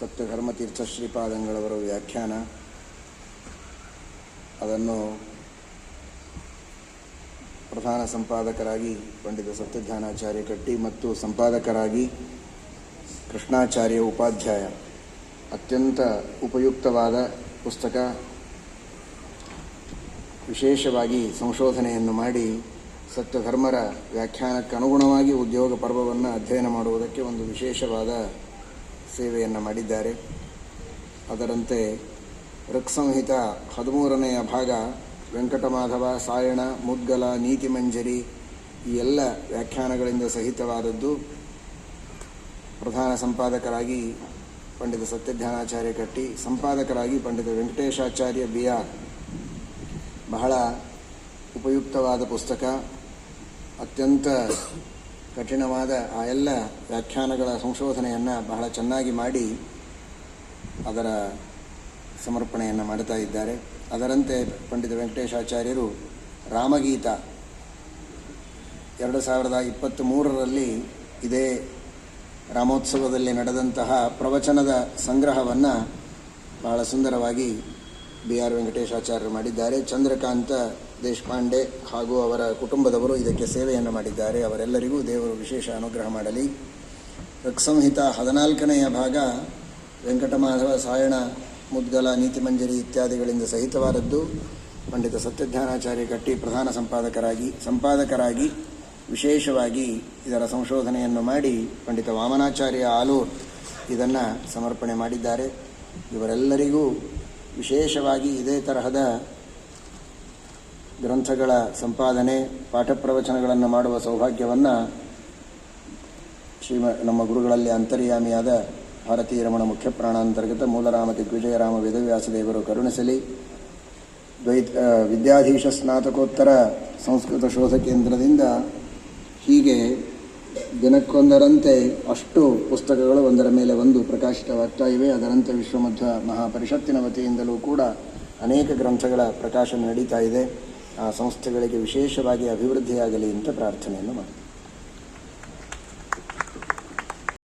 ಸತ್ಯಧರ್ಮತೀರ್ಥ ಶ್ರೀಪಾದಂಗಳವರ ವ್ಯಾಖ್ಯಾನ. ಅದನ್ನು ಪ್ರಧಾನ ಸಂಪಾದಕರಾಗಿ ಪಂಡಿತ ಸತ್ಯಜ್ಞಾನಾಚಾರ್ಯ ಕಟ್ಟಿ ಮತ್ತು ಸಂಪಾದಕರಾಗಿ ಕೃಷ್ಣಾಚಾರ್ಯ ಉಪಾಧ್ಯಾಯ. ಅತ್ಯಂತ ಉಪಯುಕ್ತವಾದ ಪುಸ್ತಕ. ವಿಶೇಷವಾಗಿ ಸಂಶೋಧನೆಯನ್ನು ಮಾಡಿ ಸತ್ಯಧರ್ಮರ ವ್ಯಾಖ್ಯಾನಕ್ಕೆ ಅನುಗುಣವಾಗಿ ಉದ್ಯೋಗ ಪರ್ವವನ್ನು ಅಧ್ಯಯನ ಮಾಡುವುದಕ್ಕೆ ಒಂದು ವಿಶೇಷವಾದ ಸೇವೆಯನ್ನು ಮಾಡಿದ್ದಾರೆ. ಅದರಂತೆ ಋಕ್ಸಂಹಿತ ಹದಿಮೂರನೆಯ ಭಾಗ, ವೆಂಕಟಮಾಧವ, ಸಾಯಣ, ಮುದ್ಗಲ, ನೀತಿಮಂಜರಿ ಈ ಎಲ್ಲ ವ್ಯಾಖ್ಯಾನಗಳಿಂದ ಸಹಿತವಾದದ್ದು ಪ್ರಧಾನ ಸಂಪಾದಕರಾಗಿ ಪಂಡಿತ ಸತ್ಯಜ್ಞಾನಾಚಾರ್ಯ ಕಟ್ಟಿ, ಸಂಪಾದಕರಾಗಿ ಪಂಡಿತ ವೆಂಕಟೇಶಾಚಾರ್ಯ ಬಿ ಬಹಳ ಉಪಯುಕ್ತವಾದ ಪುಸ್ತಕ. ಅತ್ಯಂತ ಕಠಿಣವಾದ ಆ ಎಲ್ಲ ವ್ಯಾಖ್ಯಾನಗಳ ಸಂಶೋಧನೆಯನ್ನು ಬಹಳ ಚೆನ್ನಾಗಿ ಮಾಡಿ ಅದರ ಸಮರ್ಪಣೆಯನ್ನು ಮಾಡ್ತಾ ಇದ್ದಾರೆ. ಅದರಂತೆ ಪಂಡಿತ ವೆಂಕಟೇಶಾಚಾರ್ಯರು ರಾಮಗೀತ ಎರಡು ಸಾವಿರದ ಇಪ್ಪತ್ತ್ ಮೂರರಲ್ಲಿ ಇದೇ ರಾಮೋತ್ಸವದಲ್ಲಿ ನಡೆದಂತಹ ಪ್ರವಚನದ ಸಂಗ್ರಹವನ್ನು ಬಹಳ ಸುಂದರವಾಗಿ ಬಿ ಆರ್ ವೆಂಕಟೇಶಾಚಾರ್ಯರು ಮಾಡಿದ್ದಾರೆ. ಚಂದ್ರಕಾಂತ ದೇಶಪಾಂಡೆ ಹಾಗೂ ಅವರ ಕುಟುಂಬದವರು ಇದಕ್ಕೆ ಸೇವೆಯನ್ನು ಮಾಡಿದ್ದಾರೆ. ಅವರೆಲ್ಲರಿಗೂ ದೇವರು ವಿಶೇಷ ಅನುಗ್ರಹ ಮಾಡಲಿ. ಋಕ್ಸಂಹಿತ ಹದಿನಾಲ್ಕನೆಯ ಭಾಗ, ವೆಂಕಟಮಾಧವ ಸಾಯಣ, ಮುದ್ಗಲ, ನೀತಿಮಂಜರಿ ಇತ್ಯಾದಿಗಳಿಂದ ಸಹಿತವಾದದ್ದು. ಪಂಡಿತ ಸತ್ಯಜ್ಞಾನಾಚಾರ್ಯ ಕಟ್ಟಿ ಪ್ರಧಾನ ಸಂಪಾದಕರಾಗಿ ಸಂಪಾದಕರಾಗಿ ವಿಶೇಷವಾಗಿ ಇದರ ಸಂಶೋಧನೆಯನ್ನು ಮಾಡಿ ಪಂಡಿತ ವಾಮನಾಚಾರ್ಯ ಆಲೂರ್ ಇದನ್ನು ಸಮರ್ಪಣೆ ಮಾಡಿದ್ದಾರೆ. ಇವರೆಲ್ಲರಿಗೂ ವಿಶೇಷವಾಗಿ ಇದೇ ತರಹದ ಗ್ರಂಥಗಳ ಸಂಪಾದನೆ ಪಾಠ ಪ್ರವಚನಗಳನ್ನು ಮಾಡುವ ಸೌಭಾಗ್ಯವನ್ನು ಶ್ರೀಮ, ನಮ್ಮ ಗುರುಗಳಲ್ಲಿ ಅಂತರ್ಯಾಮಿಯಾದ ಭಾರತೀಯ ರಮಣ ಮುಖ್ಯ ಪ್ರಾಣಾಂತರ್ಗತ ಮೂಲರಾಮ ದಿಗ್ವಿಜಯರಾಮ ವೇದವ್ಯಾಸದೇವರು ಕರುಣಿಸಲಿ. ದ್ವೈತ ವಿದ್ಯಾಧೀಶ ಸ್ನಾತಕೋತ್ತರ ಸಂಸ್ಕೃತ ಶೋಧ ಕೇಂದ್ರದಿಂದ ಹೀಗೆ ದಿನಕ್ಕೊಂದರಂತೆ ಅಷ್ಟು ಪುಸ್ತಕಗಳು ಒಂದರ ಮೇಲೆ ಒಂದು ಪ್ರಕಾಶಿತವಾಗ್ತಾ ಇವೆ. ಅದರಂತೆ ವಿಶ್ವಮಧ್ವ ಮಹಾಪರಿಷತ್ತಿನ ವತಿಯಿಂದಲೂ ಕೂಡ ಅನೇಕ ಗ್ರಂಥಗಳ ಪ್ರಕಾಶನ ನಡೀತಾ ಇದೆ. ಆ ಸಂಸ್ಥೆಗಳಿಗೆ ವಿಶೇಷವಾಗಿ ಅಭಿವೃದ್ಧಿಯಾಗಲಿ ಅಂತ ಪ್ರಾರ್ಥನೆಯನ್ನು ಮಾಡಿ